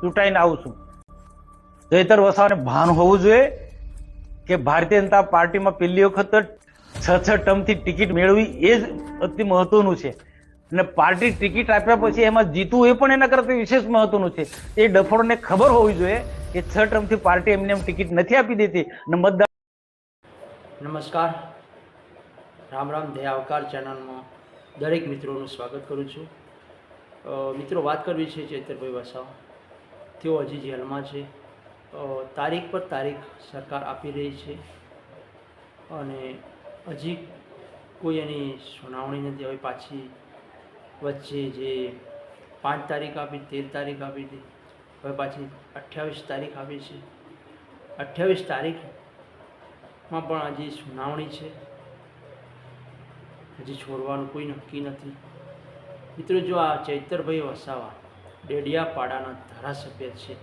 ચૂંટાઈને આવું છું. જયતર વસાવાને ભાન હોવું જોઈએ કે ભારતીય જનતા પાર્ટીમાં પહેલી વખત છ છ ટર્મથી ટિકિટ મેળવી એ જ અતિ મહત્વનું છે. અને પાર્ટી ટિકિટ આપ્યા પછી એમાં જીતવું એ પણ એના કરતાં વિશેષ મહત્વનું છે. એ ડફોડને ખબર હોવી જોઈએ કે છ ટર્મથી પાર્ટી એમને એમ ટિકિટ નથી આપી દેતી અને મતદાર નમસ્કાર. રામ રામ, દયા આવકાર ચેનલમાં દરેક મિત્રોનું સ્વાગત કરું છું. મિત્રો, વાત કરવી છે ચેતરભાઈ વસાવા. તેઓ હજી જેલમાં છે. તારીખ પર તારીખ સરકાર આપી રહી છે. અને હજી કોઈ એની સુનાવણી નથી. હવે પાછી વચ્ચે જે પાંચ તારીખ આપી, તેર તારીખ આપી હતી, હવે પાછી અઠ્યાવીસ તારીખ આપી છે. અઠ્યાવીસ તારીખમાં પણ હજી સુનાવણી છે. હજી છોડવાનું કોઈ નક્કી નથી. મિત્રો, જો આ ચૈતરભાઈ વસાવા ડેડિયાપાડાના ધારાસભ્ય છે.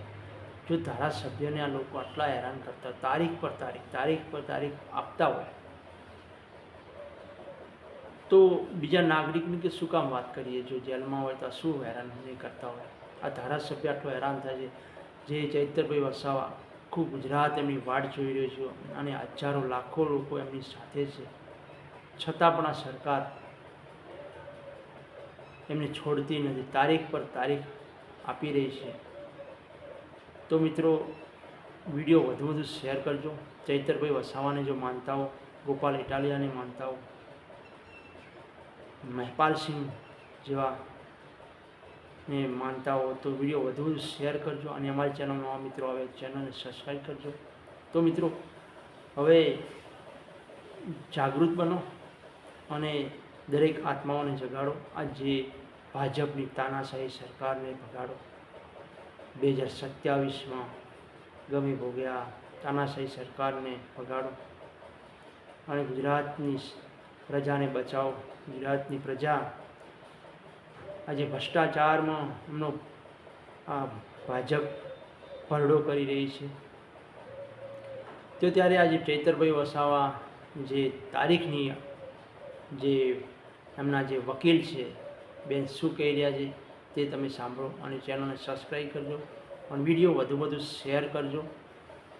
જો ધારાસભ્યને આ લોકો આટલા હેરાન કરતા તારીખ પર તારીખ તારીખ પર તારીખ આપતા હોય, તો બીજા નાગરિકની કે શું કામ વાત કરીએ? જો જેલમાં હોય તો શું હેરાન કરતા હોય? આ ધારાસભ્ય આટલો હેરાન થાય છે. જે ચૈતરભાઈ વસાવા આખું ગુજરાત એમની વાટ જોઈ રહ્યું છે અને હજારો લાખો લોકો એમની સાથે છે. છતાં પણ આ સરકાર એમને છોડતી નથી. તારીખ પર તારીખ આપી રહી છે. તો મિત્રો, વીડિયો વધુ વધુ શેર કરજો. ચૈતરભાઈ વસાવાને જો માનતા હો, ગોપાલ ઇટાલિયાને માનતા હો મહેપાલસિંહ જેવા ને માનતા હો, તો વીડિયો વધુ વધુ શેર કરજો. અને અમારી ચેનલ નવા મિત્રો આવે, ચેનલને સબસ્ક્રાઈબ કરજો. તો મિત્રો, હવે જાગૃત બનો અને દરેક આત્માઓને જગાડો. આ જે ભાજપની તાનાશાહી સરકારને ભગાડો. બે હજાર સત્યાવીસમાં ગમે ભોગ્યા તાનાશાહી સરકારને ભગાડો. અને ગુજરાતની પ્રજાને બચાવો. ગુજરાતની પ્રજા આજે ભ્રષ્ટાચારમાં એમનો આ ભાજપ ભરડો કરી રહી છે. તો ત્યારે આજે ચૈતરભાઈ વસાવા જે તારીખની જે એમના જે વકીલ છે બેન શું કહી રહ્યા છે તે તમે સાંભળો અને ચેનલને સબસ્ક્રાઈબ કરજો અને વીડિયો વધુ વધુ શેર કરજો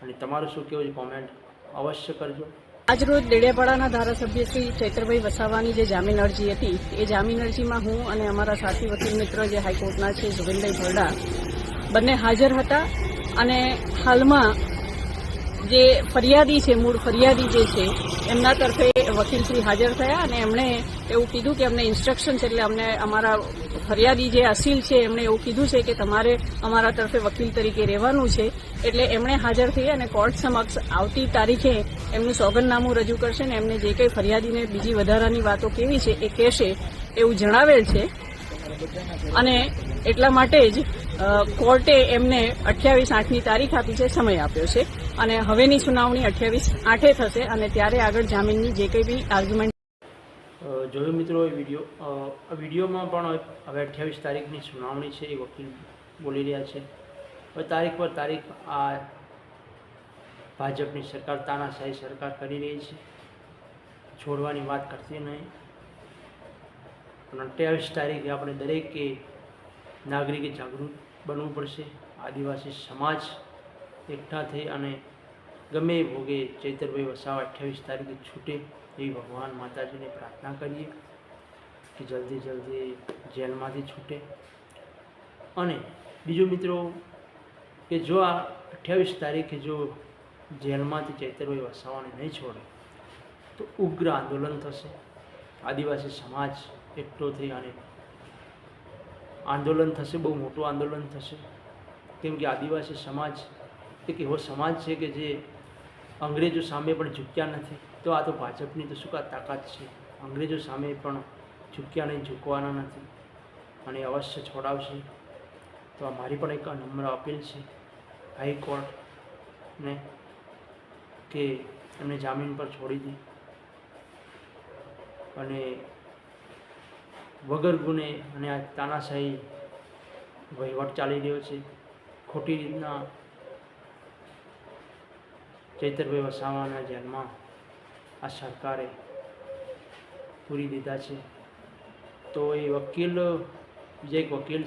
અને તમારું શું કહેવું છે કોમેન્ટ અવશ્ય કરજો. આજરોજ દેડિયાપાડાના ધારાસભ્ય શ્રી ચૈત્રભાઈ વસાવાની જે જામીન અરજી હતી, એ જામીન અરજીમાં હું અને અમારા સાથી વકીલ મિત્ર જે હાઈકોર્ટના છે જોગનભાઈ ભરડા બંને હાજર હતા અને હાલમાં જે ફરિયાદી છે, મૂળ ફરિયાદી જે છે, એમના તરફે વકીલશ્રી હાજર થયા અને એમણે એવું કીધું કે અમને ઇન્સ્ટ્રક્શન છે એટલે અમને અમારા ફરિયાદી જે અસીલ છે, એમણે એવું કીધું છે કે તમારે અમારા તરફે વકીલ તરીકે રહેવાનું છે. એટલે એમણે હાજર થઈ અને કોર્ટ સમક્ષ આવતી તારીખે એમનું સોગંદનામું રજૂ કરશે ને એમને જે કંઈ ફરિયાદીને બીજી વધારાની વાતો કેવી છે એ કહેશે એવું જણાવેલ છે. અને એટલા માટે જ કોર્ટે એમને અઠ્યાવીસ આઠની તારીખ આપી છે, સમય આપ્યો છે. અને હવેની સુનાવણી અઠ્યાવીસ આઠે થશે અને ત્યારે આગળ જામીનની જે કંઈ બી આર્ગ્યુમેન્ટ જોયું મિત્રો એ વીડિયો. વિડીયોમાં પણ હવે અઠ્યાવીસ તારીખની સુનાવણી છે, એ વકીલ બોલી રહ્યા છે. હવે તારીખ પર તારીખ આ ભાજપની સરકાર તાનાશાહી સરકાર કરી રહી છે. છોડવાની વાત કરતી નહીં. પણ અઠ્યાવીસ તારીખે આપણે દરેકે નાગરિકે જાગૃત બનવું પડશે. આદિવાસી સમાજ એકઠા થઈ અને ગમે ભોગે ચૈતરભાઈ વસાવા અઠ્યાવીસ તારીખે છૂટે એવી ભગવાન માતાજીને પ્રાર્થના કરીએ કે જલ્દી જલ્દી જેલમાંથી છૂટે. અને બીજો મિત્રો કે જો આ અઠ્યાવીસ તારીખે જો જેલમાંથી ચૈતરભાઈ વસાવાને નહીં છોડે, તો ઉગ્ર આંદોલન થશે. આદિવાસી સમાજ એકઠો થઈ અને આંદોલન થશે, બહુ મોટું આંદોલન થશે. કેમ કે આદિવાસી સમાજ, એક એવો સમાજ છે કે જે અંગ્રેજો સામે પણ ઝૂક્યા નથી. તો આ તો ભાજપની તો શું કા તાકાત છે? અંગ્રેજો સામે પણ ઝૂક્યા નહીં ઝૂકવાના નથી. અને અવશ્ય છોડાવશે. તો આ મારી પણ એક નમ્ર અપીલ છે. હાઈકોર્ટને કે એમને જામીન પર છોડી દે. અને વગર ગુને અને આ તાનાશાહી વહીવટ ચાલી રહ્યો છે. ખોટી રીતના ચૈતરભાઈ વસાવાના જેલમાં આ સરકારે પૂરી દીધા છે. તો એ વકીલ બીજા એક વકીલ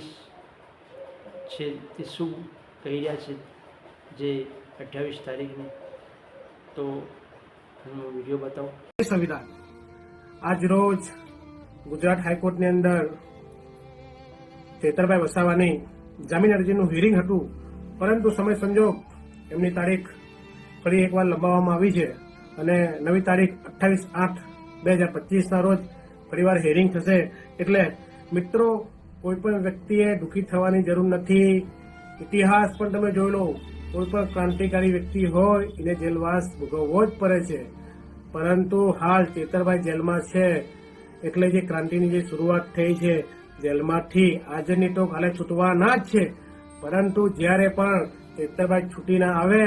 છે તે શું કહી રહ્યા છે જે અઠ્યાવીસ તારીખની? તો હું વીડિયો બતાવું. સંવિધાન. આજ રોજ ગુજરાત હાઈકોર્ટની અંદર ચેતરભાઈ વસાવાની જામીન અરજીનું હિયરિંગ હતું. પરંતુ સમય સંજોગ એમની તારીખ ફરી એકવાર લંબાવવામાં આવી છે અને નવી તારીખ અઠ્ઠાવીસ આઠ બે હજાર પચીસના રોજ ફરીવાર હિયરિંગ થશે. એટલે મિત્રો, કોઈ પણ વ્યક્તિએ દુઃખી થવાની જરૂર નથી. ઇતિહાસ પણ તમે જોઈ લો, કોઈ પણ ક્રાંતિકારી વ્યક્તિ હોય, એને જેલવાસ ભોગવવો જ પડે છે. પરંતુ હાલ ચેતરભાઈ જેલમાં છે. એટલે જે ક્રાંતિની જે શરૂઆત થઈ છે, જેલમાંથી આજની તો કાલે છૂટવાના જ છે. પરંતુ જ્યારે પણ ચેતરભાઈ છૂટી ના આવે,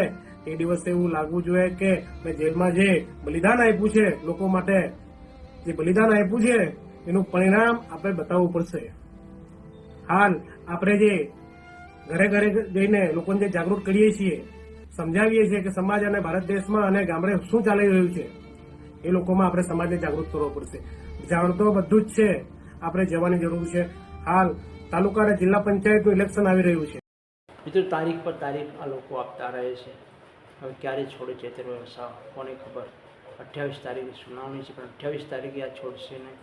એ દિવસે એવું લાગવું જોઈએ કે મેં જેલમાં જે બલિદાન આપ્યું છે લોકો માટે, જે બલિદાન આપ્યું છે, એનું પરિણામ આપણે બતાવવું પડશે. હાલ આપણે જે ઘરે ઘરે જઈને લોકોને જે જાગૃત કરીએ છીએ, સમજાવીએ છીએ કે સમાજ અને ભારત દેશમાં અને ગામડે શું ચાલી રહ્યું છે, એ લોકોમાં આપણે સમાજને જાગૃત કરવો પડશે. જાણતો બધું જ છે. આપણે જવાની જરૂર છે. હાલ તાલુકા અને જિલ્લા પંચાયતનું ઇલેક્શન આવી રહ્યું છે. મિત્રો, તારીખ પર તારીખ આ લોકો આપતા રહે છે. હવે ક્યારે છોડે ચેતરભાઈ વસાવા કોને ખબર? અઠ્યાવીસ તારીખે સુનાવણી છે, પણ અઠ્યાવીસ તારીખે આ છોડશે નહીં.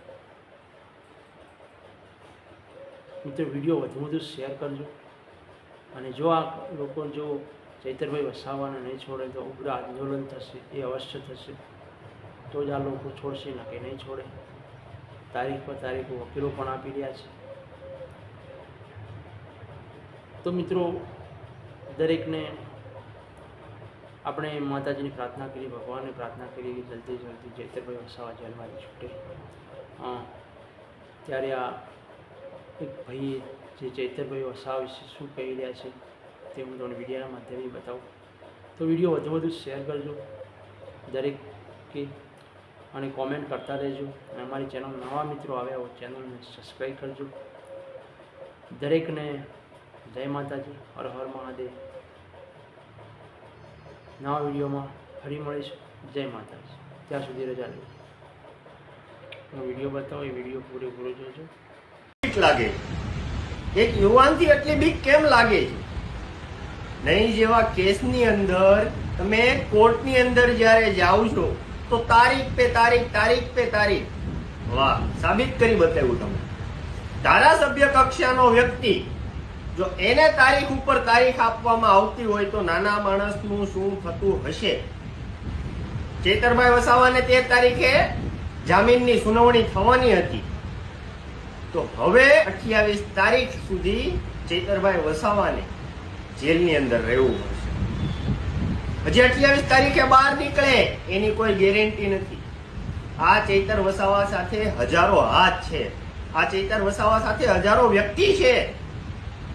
મિત્રો, વીડિયો વધુ વધુ શેર કરજો. અને જો આ લોકો જો ચૈતરભાઈ વસાવાને નહીં છોડે તો ઉગ્ર આંદોલન થશે, એ અવશ્ય થશે. તો જ આ લોકો છોડશે, ના કે નહીં છોડે. તારીખ પર તારીખ વકીલો પણ આપી રહ્યા છે. તો મિત્રો, દરેકને આપણે માતાજીની પ્રાર્થના કરી, ભગવાનને પ્રાર્થના કરી કે જલ્દી જલ્દી ચૈતરભાઈ વસાવા જેલમાંથી છૂટે. ત્યારે આ એક ભાઈએ જે ચૈતરભાઈ વસાવા વિશે શું કહી રહ્યા છે, તે હું તમને વિડીયોના માધ્યમથી બતાવું. તો વીડિયો વધુ વધુ શેર કરજો. દરેક કે અને કોમેન્ટ કરતા રહેજો. અને અમારી ચેનલ નવા મિત્રો આવ્યા હોય ચેનલને સબસ્ક્રાઈબ કરજો. દરેકને જય માતાજી, હર હર મહાદેવ. નવા વિડીયોમાં ફરી મળીશું. જય માતાજી. ત્યાં સુધી રજા લેજો હું વીડિયો બતાવો, એ વીડિયો પૂરેપૂરો જોજો. બીક લાગે. એક યુવાનથી એટલી બીક કેમ લાગે છે? નહીં જેવા કેસની અંદર તમે કોર્ટની અંદર જ્યારે જાઓ છો તો તારીખ પે તારીખ તારીખ પે તારીખ. વાહ, સાબિત કરી બતાવ્યું તમે ધારાસભ્ય કક્ષાનો વ્યક્તિ, જો એને તારીખ ઉપર તારીખ આપવામાં આવતી હોય તો નાના માણસનું શું થતું હશે? ચેતરભાઈ વસાવાને તે તારીખે જામીનની સુનાવણી થવાની હતી. તો હવે અઠ્યાવીસ તારીખ સુધી ચેતરભાઈ વસાવાને જેલની અંદર રહેવું હજી અઠ્યાવીસ તારીખે બહાર નીકળે, એની કોઈ ગેરંટી નથી. આ ચૈતર વસાવા સાથે હજારો હાથ છે. આ ચૈતર વસાવા સાથે હજારો વ્યક્તિ છે.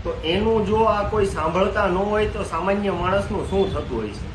તો એનું જો આ કોઈ સાંભળતા ન હોય તો સામાન્ય માણસનું શું થતું હોય છે?